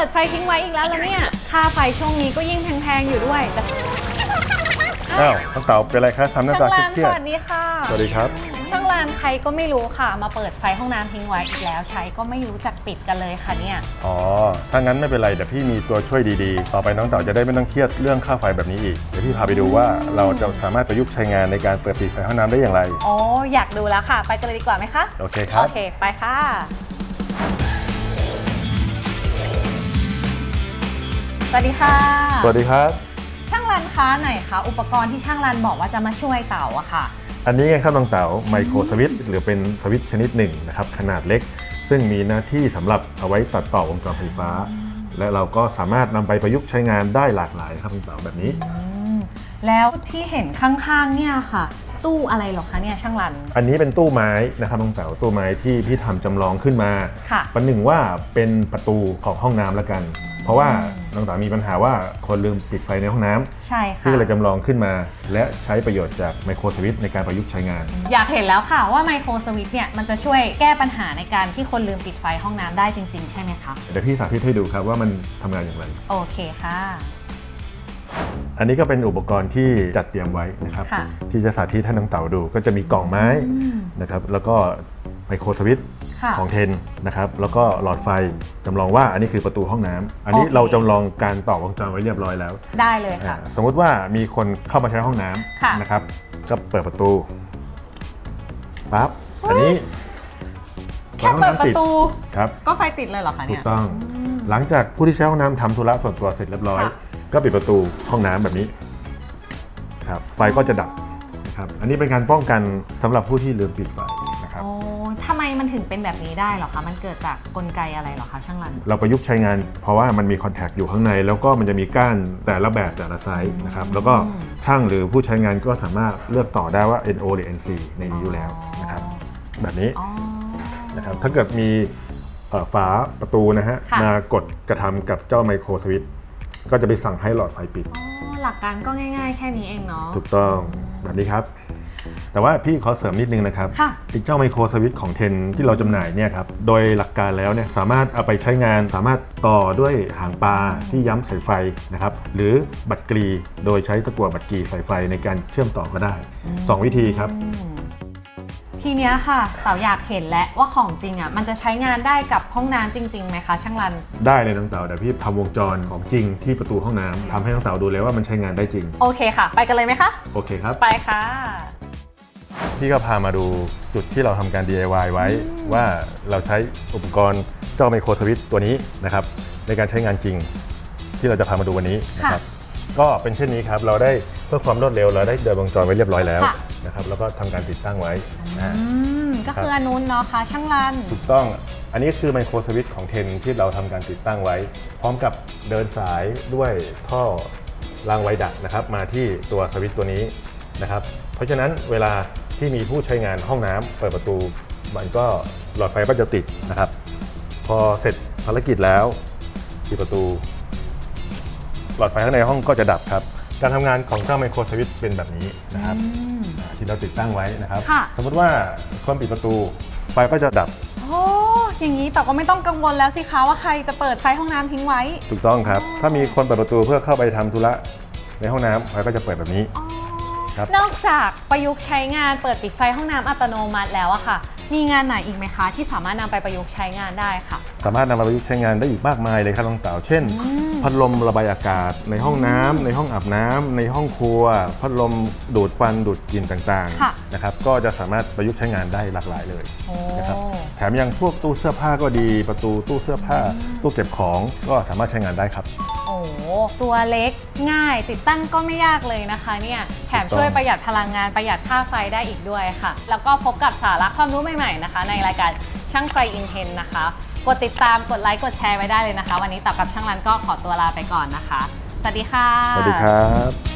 ปิดไฟทิ้งไว้อีกแล้วแล้วเนี่ย ค่าไฟช่วงนี้ก็ยิ่งแพงๆอยู่ด้วยจะอ้าวน้องเต๋าเป็นไรคะทำหน้าช่าตางร้านเครีสยดวัสดีค่ะ ๆสวัสดีครับ ช่างรานใครก็ไม่รู้ค่ะ มาเปิดไฟห้องน้ำทิ้งไว้อีกแล้วใช้ก็ไม่รู้จักปิดกันเลยค่ะเนี่ย อ๋อ ถ้างั้นไม่เป็นไร เดี๋ยวพี่มีตัวช่วยดีๆ ต่อไปน้องเต๋าจะได้ไม่ต้องเครียดเรื่องค่าไฟแบบนี้อีก เดี๋ยวพี่พาไปดูว่าเราจะสามารถประยุกต์ใช้งานในการเปิดปิดไฟห้องน้ำได้อย่างไร โอ้อยากดูแล้วค่ะ ไปกันเลยดีกว่าไหมคะ โอเคครับ โอเค ไปค่ะ สวัสดีค่ะ สวัสดีครับ ช่างรันคะไหนคะอุปกรณ์ที่ช่างรันบอกว่าจะมาช่วยเต่าอะค่ะ อันนี้ไงครับน้องเต๋าไมโครสวิตช์หรือเป็นสวิตช์ชนิดหนึ่งนะครับขนาดเล็ก ซึ่งมีหน้าที่สำหรับเอาไว้ตัดต่อวงจรไฟฟ้า และเราก็สามารถนำไปประยุกต์ใช้งานได้หลากหลายครับน้องเต๋าแบบนี้ แล้วที่เห็นข้างๆเนี่ยค่ะ ตู้อะไรเหรอคะเนี่ยช่างรัน อันนี้เป็นตู้ไม้นะครับน้องเต๋าตู้ไม้ที่พี่ทำจำลองขึ้นมาค่ะ ประหนึ่งว่าเป็นประตูของห้องน้ำแล้วกัน เพราะว่าน้องเต๋ามีปัญหาว่าคนลืมปิดไฟในห้องน้ำใช่ค่ะ พี่ก็เลยจำลองขึ้นมา และใช้ประโยชน์จากไมโครสวิตช์ในการประยุกต์ใช้งาน อยากเห็นแล้วค่ะว่าไมโครสวิตช์เนี่ยมันจะช่วยแก้ปัญหาในการที่คนลืมปิดไฟห้องน้ำได้จริง ๆ ใช่ไหมคะ เดี๋ยวพี่สาธิตให้ดูครับว่ามันทำงานอย่างไร โอเคค่ะ อันนี้ก็เป็นอุปกรณ์ที่จัดเตรียมไว้นะครับ ค่ะ ที่จะสาธิตให้น้องเต๋าดูก็จะมีกล่องไม้นะครับ แล้วก็ไมโครสวิตช์ค่ะ ของเทนนะครับแล้วก็หลอดไฟจำลองว่าอันนี้คือประตูห้องน้ำอันนี้โอเค เราจำลองการต่อวงจรไว้เรียบร้อยแล้ว ได้เลยค่ะ อ่าสมมุติว่ามีคนเข้ามาใช้ห้องน้ค่ะำนะครับ ก็เปิดประตูปั๊บอันนี้แค่เปิดประตูครับก็ไฟติดเลยเหรอคะถูเนี่กย ต้อง หลังจากผู้ที่ใช้ห้องน้ำทำธุระส่วนตัวเสร็จเรียบร้อย ค่ะ ก็ปิดประตูห้องน้ำแบบนี้ครับไฟก็จะดับนะครับอันนี้เป็นการป้องกันสำหรับผู้ที่ลืมปิดไฟ มมันถึงเป็นแบบนี้ได้เหรอคะ มันเกิดจากกลไกอะไรเหรอคะช่างรัน เราประยุกต์ใช้งาน เพราะว่ามันมีคอนแทคอยู่ข้างใน แล้วก็มันจะมีก้านแต่ละแบบแต่ละไซส์นะครับ แล้วก็ช่างหรือผู้ใช้งานก็สามารถเลือกต่อได้ว่า NO หรือ NC ในนี้อยู่แล้วนะครับ แบบนี้อ๋อนะครับ ถ้าเกิดมีเอ่อฝาประตูนะฮะค่ะ มากดกระทำกับเจ้าไมโครสวิตช์ก็จะไปสั่งให้หลอดไฟปิด อ๋อหลักการก็ง่าย ๆ แค่นี้เองเนาะ ถูกต้องแบบนี้ครับ แต่ว่าพี่ขอเสริมนิดนึงนะครับค่ะอีกเจ้าไมโครสวิตช์ของเทนที่เราจำหน่ายเนี่ยครับโดยหลักการแล้วเนี่ยสามารถเอาไปใช้งานสามารถต่อด้วยหางปลาที่ย้ำสายไฟนะครับหรือบัตรกรีโดยใช้ตะกั่วบัตรกรีสายไฟในการเชื่อมต่อก็ได้สองวิธีครับอืมทีเนี้ยค่ะ เต๋าอยากเห็นแล้วว่าของจริงอะมันจะใช้งานได้กับห้องน้ำจริงๆไหมคะช่างรัน ได้เลยน้องเต๋าเดี๋ยวพี่ทำวงจรของจริงที่ประตูห้องน้ำทำให้น้องเต๋าดูเลยว่ามันใช้งานได้จริง โอเคค่ะ ไปกันเลยไหมคะ โอเคครับ ไปค่ะ พี่ก็พามาดูจุดที่เราทำการ DIY ไว้ ว่าเราใช้อุปกรณ์เจ้าไมโครสวิตช์ตัวนี้นะครับ ในการใช้งานจริงที่เราจะพามาดูวันนี้นะครับ ก็เป็นเช่นนี้ครับเราได้เพื่อความรวดเร็วเราได้เดินวงจรไว้เรียบร้อยแล้วค่ะนะครับแล้วก็ทำการติดตั้งไว้อ่าอืมก็คืออนนุนเนาะค่ะช่างรันถูกต้องอันนี้คือไมโครสวิตช์ของเทนที่เราทำการติดตั้งไว้ พร้อมกับเดินสายด้วยท่อรางไวดักนะครับ มาที่ตัวสวิตช์ตัวนี้นะครับ เพราะฉะนั้นเวลา ที่มีผู้ใช้งานห้องน้ำเปิดประตู มันก็หลอดไฟก็จะติดนะครับ พอเสร็จภารกิจแล้วปิดประตู หลอดไฟข้างในห้องก็จะดับครับ การทำงานของเจ้าไมโครสวิตช์เป็นแบบนี้นะครับอืมอ่าที่เราติดตั้งไว้นะครับค่ะสมมติว่าคนปิดประตูไฟก็จะดับโอ้อย่างนี้แต่ก็ไม่ต้องกังวลแล้วสิคะว่าใครจะเปิดไฟห้องน้ำทิ้งไว้ ถูกต้องครับ ถ้ามีคนเปิดประตูเพื่อเข้าไปทำธุระในห้องน้ำไฟก็จะเปิดแบบนี้อ๋อ ครับ นอกจากประยุกต์ใช้งานเปิดปิดไฟห้องน้ำอัตโนมัติแล้วอะค่ะ มีงานไหนอีกไหมคะ ที่สามารถนำไปประยุกต์ใช้งานได้ค่ะ สามารถนำมาประยุกต์ใช้งานได้อีกมากมายเลยครับน้องเต๋าเช่นอืมพัดลมระบายอากาศ ในห้องน้ำในห้องอาบน้ำในห้องครัว พัดลมดูดควันดูดกลิ่นต่างค่ะ ๆนะครับก็จะสามารถประยุกต์ใช้งานได้หลากหลายเลย โอ้ นะครับแถมยังพวกตู้เสื้อผ้าก็ดี ประตูตู้เสื้อผ้า ตู้เก็บของก็สามารถใช้งานได้ครับโอ้ตัวเล็กง่ายติดตั้งก็ไม่ยากเลยนะคะเนี่ยแถมถูกต้องช่วยประหยัดพลังงานประหยัดค่าไฟได้อีกด้วยค่ะ แล้วก็พบกับสาระความรู้ใหม่ๆนะคะ ในรายการช่างไฟอินเทนนะคะ กดติดตามกดไลค์กดแชร์ไว้ได้เลยนะคะ วันนี้ตับกับช่างรันก็ขอตัวลาไปก่อนนะคะ สวัสดีค่ะ สวัสดีครับ